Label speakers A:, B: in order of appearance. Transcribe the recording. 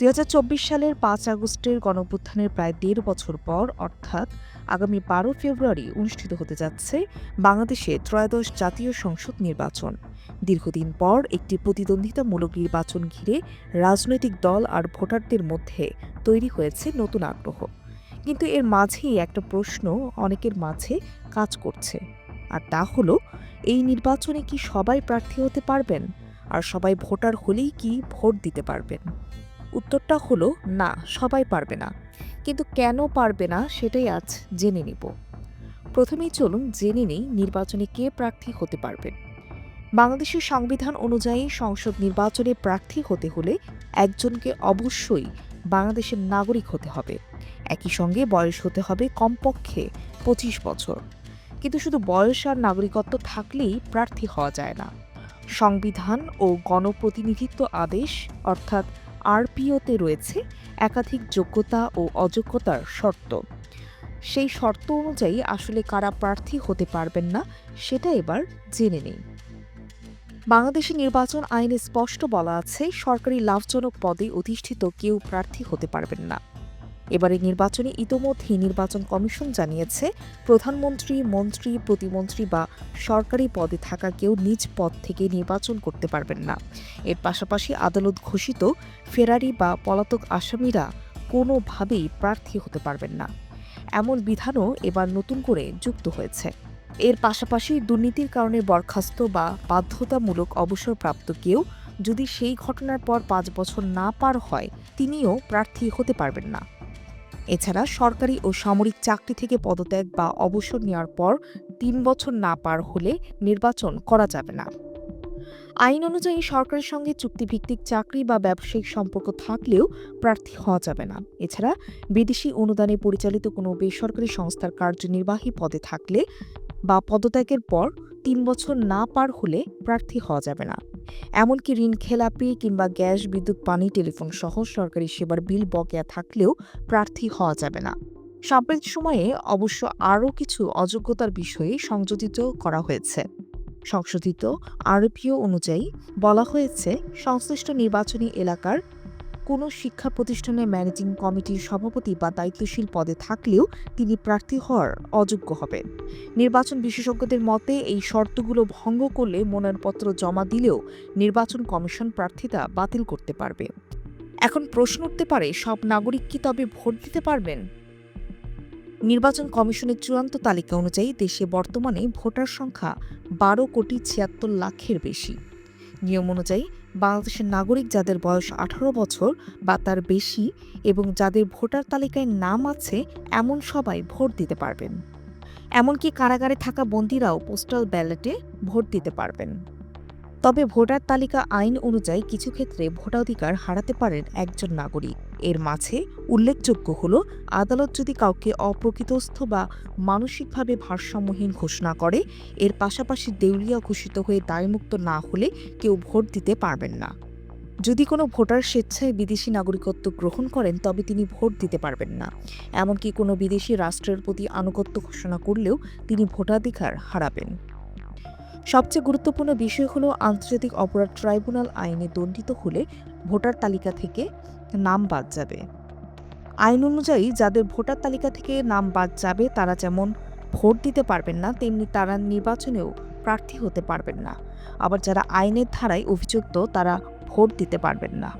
A: দুই সালের পাঁচ আগস্টের গণপুত্থানের প্রায় দেড় বছর পর অর্থাৎ আগামী বারো ফেব্রুয়ারি অনুষ্ঠিত হতে যাচ্ছে বাংলাদেশে ত্রয়োদশ জাতীয় সংসদ নির্বাচন দীর্ঘদিন পর একটি প্রতিদ্বন্দ্বিতামূলক নির্বাচন ঘিরে রাজনৈতিক দল আর ভোটারদের মধ্যে তৈরি হয়েছে নতুন আগ্রহ কিন্তু এর মাঝেই একটা প্রশ্ন অনেকের মাঝে কাজ করছে আর তা হলো এই নির্বাচনে কি সবাই প্রার্থী হতে পারবেন আর সবাই ভোটার হলেই কি ভোট দিতে পারবেন উত্তরটা হলো না সবাই পারবে না কিন্তু কেন পারবে না সেটাই আজ জেনে নিব প্রথমেই চলুন জেনে নিই নির্বাচনে কে প্রার্থী হতে পারবেন বাংলাদেশের সংবিধান অনুযায়ী সংসদ নির্বাচনে প্রার্থী হতে হলে একজনকে অবশ্যই বাংলাদেশের নাগরিক হতে হবে একই সঙ্গে বয়স হতে হবে কমপক্ষে পঁচিশ বছর কিন্তু শুধু বয়স আর নাগরিকত্ব থাকলেই প্রার্থী হওয়া যায় না সংবিধান ও গণপ্রতিনিধিত্ব আদেশ অর্থাৎ আরপিওতে রয়েছে একাধিক যোগ্যতা ও অযোগ্যতার শর্ত সেই শর্ত অনুযায়ী আসলে কারা প্রার্থী হতে পারবেন না সেটা এবার জেনে নেই বাংলাদেশে নির্বাচন আইনে স্পষ্ট বলা আছে সরকারি লাভজনক পদে অধিষ্ঠিত কেউ প্রার্থী হতে পারবেন না এবারের নির্বাচনে ইতোমধ্যে নির্বাচন কমিশন জানিয়েছে প্রধানমন্ত্রী মন্ত্রী প্রতিমন্ত্রী বা সরকারি পদে থাকা কেউ নিজ পদ থেকে নির্বাচন করতে পারবেন না এর পাশাপাশি আদালত ঘোষিত ফেরারি বা পলাতক আসামিরা কোনোভাবেই প্রার্থী হতে পারবেন না এমন বিধানও এবার নতুন করে যুক্ত হয়েছে এর পাশাপাশি দুর্নীতির কারণে বরখাস্ত বা বাধ্যতামূলক অবসরপ্রাপ্ত কেউ যদি সেই ঘটনার পর পাঁচ বছর না পার হয় তিনিও প্রার্থী হতে পারবেন না এছাড়া সরকারি ও সামরিক চাকরি থেকে পদত্যাগ বা অবসর নেওয়ার পর তিন বছর না পার হলে নির্বাচন করা যাবে না আইন অনুযায়ী সরকারের সঙ্গে চুক্তিভিত্তিক চাকরি বা ব্যবসায়িক সম্পর্ক থাকলেও প্রার্থী হওয়া যাবে না এছাড়া বিদেশি অনুদানে পরিচালিত কোনো বেসরকারি সংস্থার কার্যনির্বাহী পদে থাকলে বা পদত্যাগের পর তিন বছর না পার হলে প্রার্থী হওয়া যাবে না এমনকি ঋণ খেলাপি কিংবা গ্যাস বিদ্যুৎ পানি টেলিফোন সহ সরকারি সেবার বিল বকেয়া থাকলেও প্রার্থী হওয়া যাবে না সাম্প্রতিক সময়ে অবশ্য আরও কিছু অযোগ্যতার বিষয়ে সংযোজিত করা হয়েছে সংশোধিত আরপিও অনুযায়ী বলা হয়েছে সংশ্লিষ্ট নির্বাচনী এলাকার কোনো শিক্ষা প্রতিষ্ঠানের ম্যানেজিং কমিটির সভাপতি বা দায়িত্বশীল পদে থাকলেও তিনি প্রার্থী হওয়ার অযোগ্য হবেন নির্বাচন বিশেষজ্ঞদের মতে এই শর্তগুলো ভঙ্গ করলে মনোনয়নপত্র জমা দিলেও নির্বাচন কমিশন প্রার্থিতা বাতিল করতে পারবে এখন প্রশ্ন উঠতে পারে সব নাগরিক কি তবে ভোট দিতে পারবেন নির্বাচন কমিশনের চূড়ান্ত তালিকা অনুযায়ী দেশে বর্তমানে ভোটার সংখ্যা বারো কোটি ছিয়াত্তর লাখের বেশি নিয়ম অনুযায়ী বাংলাদেশের নাগরিক যাদের বয়স আঠারো বছর বা তার বেশি এবং যাদের ভোটার তালিকায় নাম আছে এমন সবাই ভোট দিতে পারবেন এমনকি কারাগারে থাকা বন্দীরাও পোস্টাল ব্যালটে ভোট দিতে পারবেন তবে ভোটার তালিকা আইন অনুযায়ী কিছু ক্ষেত্রে ভোটাধিকার হারাতে পারেন একজন নাগরিক এর মাঝে উল্লেখযোগ্য হল আদালত যদি কাউকে অপ্রকৃতস্থ বা মানসিকভাবে ভারসাম্যহীন ঘোষণা করে এর পাশাপাশি দেউলিয়া ঘোষিত হয়ে দায়মুক্ত না হলে কেউ ভোট দিতে পারবেন না যদি কোনো ভোটার স্বেচ্ছায় বিদেশি নাগরিকত্ব গ্রহণ করেন তবে তিনি ভোট দিতে পারবেন না এমনকি কোনো বিদেশি রাষ্ট্রের প্রতি আনুগত্য ঘোষণা করলেও তিনি ভোটাধিকার হারাবেন সবচেয়ে গুরুত্বপূর্ণ বিষয় হল আন্তর্জাতিক অপরাধ ট্রাইব্যুনাল আইনে দণ্ডিত হলে ভোটার তালিকা থেকে নাম বাদ যাবে আইন অনুযায়ী যাদের ভোটার তালিকা থেকে নাম বাদ যাবে তারা যেমন ভোট দিতে পারবেন না তেমনি তারা নির্বাচনেও প্রার্থী হতে পারবেন না আবার যারা আইনের ধারায় অভিযুক্ত তারা ভোট দিতে পারবেন না